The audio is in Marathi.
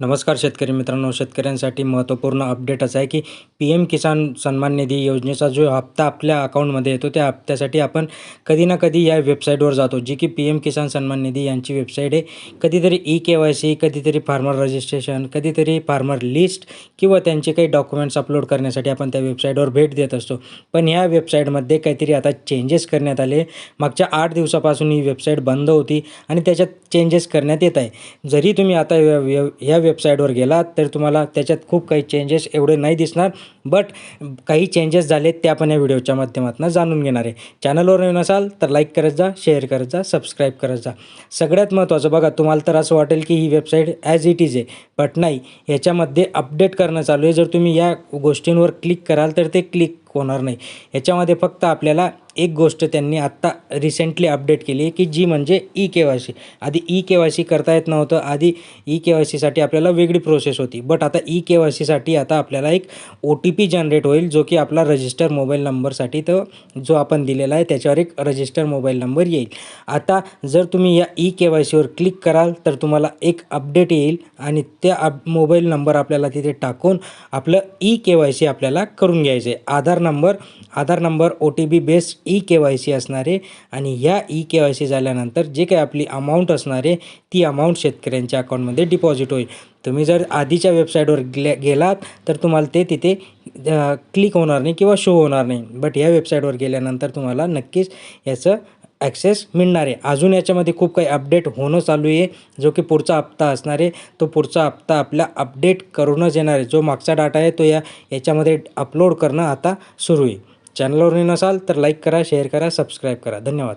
नमस्कार शेतकरी मित्रांनो शेतकऱ्यांसाठी महत्त्वपूर्ण अपडेटच आहे की पी एम किसान सन्मान निधी योजनेचा जो हप्ता आपल्या अकाउंटमध्ये येतो त्या हप्त्यासाठी आपण कधी ना कधी या वेबसाईटवर जातो जी की पी एम किसान सन्मान निधी यांची वेबसाईट आहे. कधीतरी ई के वाय सी कधीतरी फार्मर रजिस्ट्रेशन कधीतरी फार्मर लिस्ट किंवा त्यांचे काही डॉक्युमेंट्स अपलोड करण्यासाठी आपण त्या वेबसाईटवर भेट देत असतो. पण ह्या वेबसाईटमध्ये काहीतरी आता चेंजेस करण्यात आले. मागच्या आठ दिवसापासून ही वेबसाईट बंद होती आणि त्याच्यात चेंजेस करण्यात येत आहे. जरी तुम्ही आता या ह्या वेबसाईटवर गेलात तर तुम्हाला त्याच्यात खूप काही चेंजेस एवढे नाही दिसणार बट काही चेंजेस झालेत ते आपण या व्हिडिओच्या माध्यमातून जाणून घेणार आहे. चॅनलवर नवीन असाल तर लाईक करत जा शेअर करत जा सबस्क्राईब करत जा. सगळ्यात महत्त्वाचं बघा तुम्हाला तर असं वाटेल की ही वेबसाईट ॲज इट इज आहे बट नाही. याच्यामध्ये अपडेट करणं चालू आहे. जर तुम्ही या गोष्टींवर क्लिक कराल तर ते क्लिक होणार नाही. याच्यामध्ये फक्त आपल्याला एक गोष्ट त्यांनी आत्ता रिसेंटली अपडेट केली आहे की जी म्हणजे ई के वाय सी. आधी ई के वाय सी करता येत नव्हतं. आधी ई के वाय सीसाठी आपल्याला वेगळी प्रोसेस होती. बट आता ई के वाय सीसाठी आता आपल्याला एक ओ टी पी जनरेट होईल जो की आपला रजिस्टर मोबाईल नंबरसाठी तर जो आपण दिलेला आहे त्याच्यावर एक रजिस्टर मोबाईल नंबर येईल. आता जर तुम्ही या ई के वाय सीवर क्लिक कराल तर तुम्हाला एक अपडेट येईल आणि त्या अप मोबाईल नंबर आपल्याला तिथे टाकून आपलं ई के वाय सी आपल्याला करून घ्यायचं आहे Aadhaar number Aadhaar number O T P based E K Y C असणार आहे आणि ह्या ई के वाय सी झाल्यानंतर जे काही आपली अमाऊंट असणार आहे ती अमाऊंट शेतकऱ्यांच्या अकाउंटमध्ये डिपॉझिट होईल. तुम्ही जर आधीच्या वेबसाईटवर गे गेलात तर तुम्हाला ते तिथे क्लिक होणार नाही किंवा शो होणार नाही. बट ह्या वेबसाईटवर गेल्यानंतर तुम्हाला नक्कीच याचं ॲक्सेस मिळणार आहे. अजून याच्यामध्ये खूप काही अपडेट होणं चालू आहे. जो की पुढचा हप्ता असणार आहे तो पुढचा हप्ता आपला अपडेट करूनच येणार आहे. जो मागचा डाटा आहे तो या याच्यामध्ये अपलोड करणं आता सुरू आहे. चॅनलवर नसाल तर लाईक करा शेअर करा सबस्क्राईब करा. धन्यवाद.